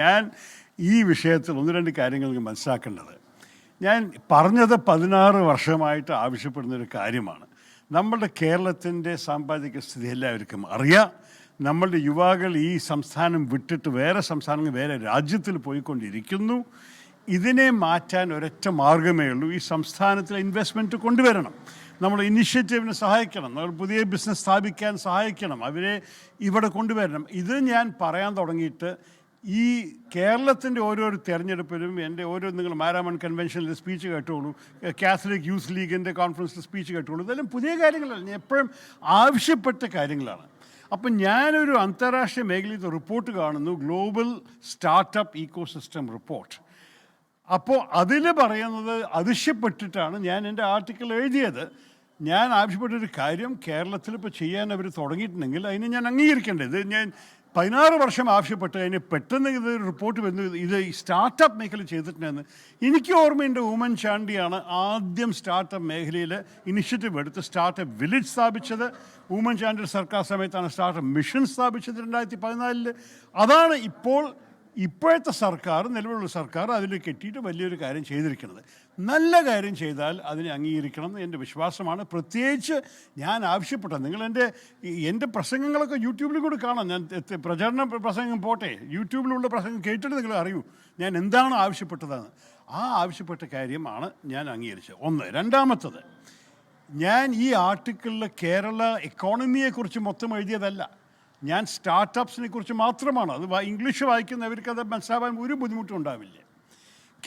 ഞാൻ ഈ വിഷയത്തിൽ ഒന്ന് രണ്ട് കാര്യങ്ങൾ മനസ്സിലാക്കേണ്ടത്. ഞാൻ പറഞ്ഞത് പതിനാറ് വർഷമായിട്ട് ആവശ്യപ്പെടുന്ന ഒരു കാര്യമാണ്. നമ്മളുടെ കേരളത്തിന്റെ സാമ്പത്തിക സ്ഥിതി എല്ലാവർക്കും അറിയാം. നമ്മളുടെ യുവാക്കൾ ഈ സംസ്ഥാനം വിട്ടിട്ട് വേറെ സംസ്ഥാനങ്ങൾ വേറെ രാജ്യത്തിൽ പോയിക്കൊണ്ടിരിക്കുന്നു. ഇതിനെ മാറ്റാൻ ഒരൊറ്റ മാർഗമേ ഉള്ളൂ. ഈ സംസ്ഥാനത്തിലെ ഇൻവെസ്റ്റ്മെന്റ് കൊണ്ടുവരണം. നമ്മൾ ഇനിഷ്യേറ്റീവിനെ സഹായിക്കണം. നമ്മൾ പുതിയ ബിസിനസ് സ്ഥാപിക്കാൻ സഹായിക്കണം. അവരെ ഇവിടെ കൊണ്ടുവരണം. ഇത് ഞാൻ പറയാൻ തുടങ്ങിയിട്ട് ഈ കേരളത്തിന്റെ ഓരോ തെരഞ്ഞെടുപ്പിലും എന്റെ ഓരോ നിങ്ങൾ മാരാമൺ കൺവെൻഷനിൽ സ്പീച്ച് കേട്ടോളൂ കാത്തലിക് യൂത്ത് ലീഗിന്റെ കോൺഫറൻസിൽ സ്പീച്ച് കേട്ടോളൂ ഇതെല്ലാം പുതിയ കാര്യങ്ങളല്ല എപ്പോഴും ആവശ്യപ്പെട്ട കാര്യങ്ങളാണ്. അപ്പം ഞാനൊരു അന്താരാഷ്ട്ര മേഖലയിൽ റിപ്പോർട്ട് കാണുന്നു global startup Eeco system report അപ്പോൾ അതിൽ പറയുന്നത് അതിശയപ്പെട്ടിട്ടാണ് ഞാൻ എന്റെ ആർട്ടിക്കിൾ എഴുതിയത്. ഞാൻ ആവശ്യപ്പെട്ടൊരു കാര്യം കേരളത്തിൽ ഇപ്പോൾ ചെയ്യാൻ അവർ തുടങ്ങിയിട്ടുണ്ടെങ്കിൽ അതിനെ ഞാൻ അംഗീകരിക്കേണ്ടത്. ഞാൻ പതിനാറ് വർഷം ആവശ്യപ്പെട്ട് അതിന് പെട്ടെന്ന് ഇത് റിപ്പോർട്ട് വന്നു. ഇത് സ്റ്റാർട്ടപ്പ് മേഖല ചെയ്തിട്ടുണ്ടെന്ന് എനിക്ക് ഓർമ്മയുണ്ട് ഉമൻ ചാണ്ടിയാണ് ആദ്യം സ്റ്റാർട്ടപ്പ് മേഖലയിൽ ഇനിഷ്യേറ്റീവ് എടുത്ത് സ്റ്റാർട്ടപ്പ് വില്ലേജ് സ്ഥാപിച്ചത്. ഉമൻ ചാണ്ടിയുടെ സർക്കാർ സമയത്താണ് സ്റ്റാർട്ടപ്പ് മിഷൻ സ്ഥാപിച്ചത് രണ്ടായിരത്തി പതിനാലിൽ അതാണ് ഇപ്പോൾ ഇപ്പോഴത്തെ സർക്കാർ നിലവിലുള്ള സർക്കാർ അതിൽ കെട്ടിയിട്ട് വലിയൊരു കാര്യം ചെയ്തിരിക്കുന്നത്. നല്ല കാര്യം ചെയ്താൽ അതിനെ അംഗീകരിക്കണം എന്ന് എന്റെ വിശ്വാസമാണ്. പ്രത്യേകിച്ച് ഞാൻ ആവശ്യപ്പെട്ടത് നിങ്ങൾ എന്റെ എന്റെ പ്രസംഗങ്ങളൊക്കെ യൂട്യൂബിൽ കൂടി കാണാം. ഞാൻ പ്രചാരണ പ്രസംഗം പോട്ടെ യൂട്യൂബിലുള്ള പ്രസംഗം കേട്ടിട്ട് നിങ്ങൾ അറിയൂ ഞാൻ എന്താണ് ആവശ്യപ്പെട്ടതെന്ന്. ആ ആവശ്യപ്പെട്ട കാര്യമാണ് ഞാൻ അംഗീകരിച്ചത്. ഒന്ന്. രണ്ടാമത്തത് ഞാൻ ഈ ആർട്ടിക്കിളിൽ കേരള എക്കോണമിയെക്കുറിച്ച് മൊത്തം എഴുതിയതല്ല. ഞാൻ സ്റ്റാർട്ടപ്സിനെ കുറിച്ച് മാത്രമാണ്. അത് ഇംഗ്ലീഷ് വായിക്കുന്നവർക്ക് അത് മനസ്സിലാവാൻ ഒരു ബുദ്ധിമുട്ടും ഉണ്ടാവില്ല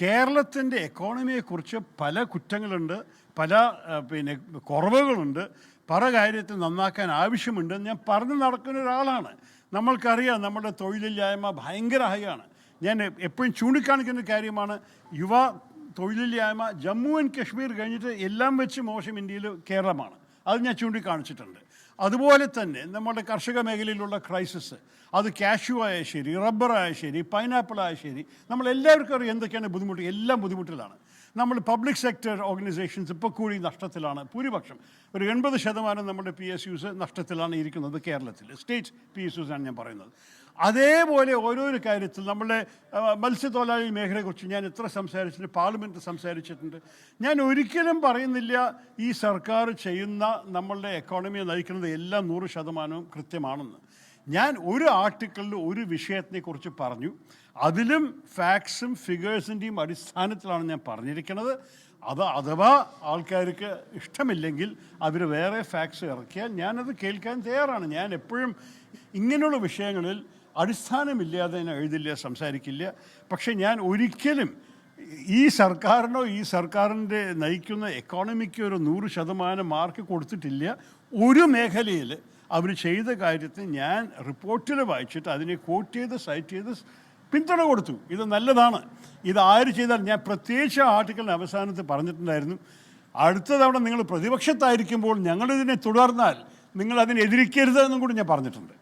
കേരളത്തിന്റെ എക്കോണമിയെക്കുറിച്ച് പല കുറ്റങ്ങളുണ്ട് പല പിന്നെ കുറവുകളുണ്ട്. പല കാര്യത്തിൽ നന്നാക്കാൻ ആവശ്യമുണ്ട് ഞാൻ പറഞ്ഞു നടക്കുന്ന ഒരാളാണ്. നമ്മൾക്കറിയാം നമ്മുടെ തൊഴിലില്ലായ്മ ഭയങ്കര ഹൈയാണ്. ഞാൻ എപ്പോഴും ചൂണ്ടിക്കാണിക്കുന്ന കാര്യമാണ് യുവ തൊഴിലില്ലായ്മ ജമ്മു ആൻഡ് കശ്മീർ കഴിഞ്ഞിട്ട് എല്ലാം വെച്ച് മോശം ഇന്ത്യയിൽ കേരളമാണ്. അത് ഞാൻ ചൂണ്ടിക്കാണിച്ചിട്ടുണ്ട്. അതുപോലെ തന്നെ നമ്മുടെ കർഷക മേഖലയിലുള്ള ക്രൈസിസ് അത് കാഷ്യൂ ആയ ശരി ആയ ശരി പൈനാപ്പിൾ ആയ ശരി നമ്മൾ എല്ലാവർക്കും അറിയാം എന്തൊക്കെയാണ് ബുദ്ധിമുട്ട്. എല്ലാം ബുദ്ധിമുട്ടിലാണ്. നമ്മൾ പബ്ലിക് സെക്ടർ ഓർഗനൈസേഷൻസ് ഇപ്പോൾ കൂടി നഷ്ടത്തിലാണ്. ഭൂരിപക്ഷം. ഒരു എൺപത് ശതമാനം നമ്മുടെ പി എസ് യുസ് നഷ്ടത്തിലാണ് ഇരിക്കുന്നത് കേരളത്തിൽ. സ്റ്റേറ്റ് പി എസ് യുസ് ആണ് ഞാൻ പറയുന്നത്. അതേപോലെ ഓരോരോ കാര്യത്തിൽ നമ്മുടെ മത്സ്യത്തൊഴിലാളി മേഖലയെക്കുറിച്ച് ഞാൻ എത്ര സംസാരിച്ചിട്ടുണ്ട് പാർലമെന്റ് സംസാരിച്ചിട്ടുണ്ട്. ഞാൻ ഒരിക്കലും പറയുന്നില്ല ഈ സർക്കാർ ചെയ്യുന്ന നമ്മളുടെ എക്കോണമിയെ നയിക്കുന്നത് എല്ലാം നൂറ് ശതമാനവും കൃത്യമാണെന്ന്. ഞാൻ ഒരു ആർട്ടിക്കിളിൽ ഒരു വിഷയത്തെക്കുറിച്ച് പറഞ്ഞു. അതിലും ഫാക്ട്സും ഫിഗേഴ്സിന്റെയും അടിസ്ഥാനത്തിലാണ് ഞാൻ പറഞ്ഞിരിക്കുന്നത്. അത് അഥവാ ആൾക്കാർക്ക് ഇഷ്ടമില്ലെങ്കിൽ അവർ വേറെ ഫാക്ട്സ് ഇറക്കിയാൽ ഞാനത് കേൾക്കാൻ തയ്യാറാണ്. ഞാൻ എപ്പോഴും ഇങ്ങനെയുള്ള വിഷയങ്ങളിൽ അടിസ്ഥാനമില്ലാതെ ഞാൻ എഴുതില്ല സംസാരിക്കില്ല. പക്ഷേ ഞാൻ ഒരിക്കലും ഈ സർക്കാരിനോ ഈ സർക്കാരിന്റെ നയിക്കുന്ന എക്കോണമിക്ക് ഒരു നൂറ് ശതമാനം മാർക്ക് കൊടുത്തിട്ടില്ല. ഒരു മേഖലയിൽ അവർ ചെയ്ത കാര്യത്തെ ഞാൻ റിപ്പോർട്ടിൽ വായിച്ചിട്ട് അതിനെ കോട്ട് ചെയ്ത് സൈറ്റ് ചെയ്ത് പിന്തുണ കൊടുത്തു. ഇത് നല്ലതാണ്. ഇത് ആര് ചെയ്താൽ ഞാൻ പ്രത്യേകിച്ച് ആർട്ടിക്കലിന്റെ അവസാനത്തിൽ അവസാനത്ത് പറഞ്ഞിട്ടുണ്ടായിരുന്നു. അടുത്ത തവണ നിങ്ങൾ പ്രതിപക്ഷത്തായിരിക്കുമ്പോൾ ഞങ്ങളിതിനെ തുടർന്നാൽ നിങ്ങൾ അതിനെ എന്നും കൂടി ഞാൻ പറഞ്ഞിട്ടുണ്ട്.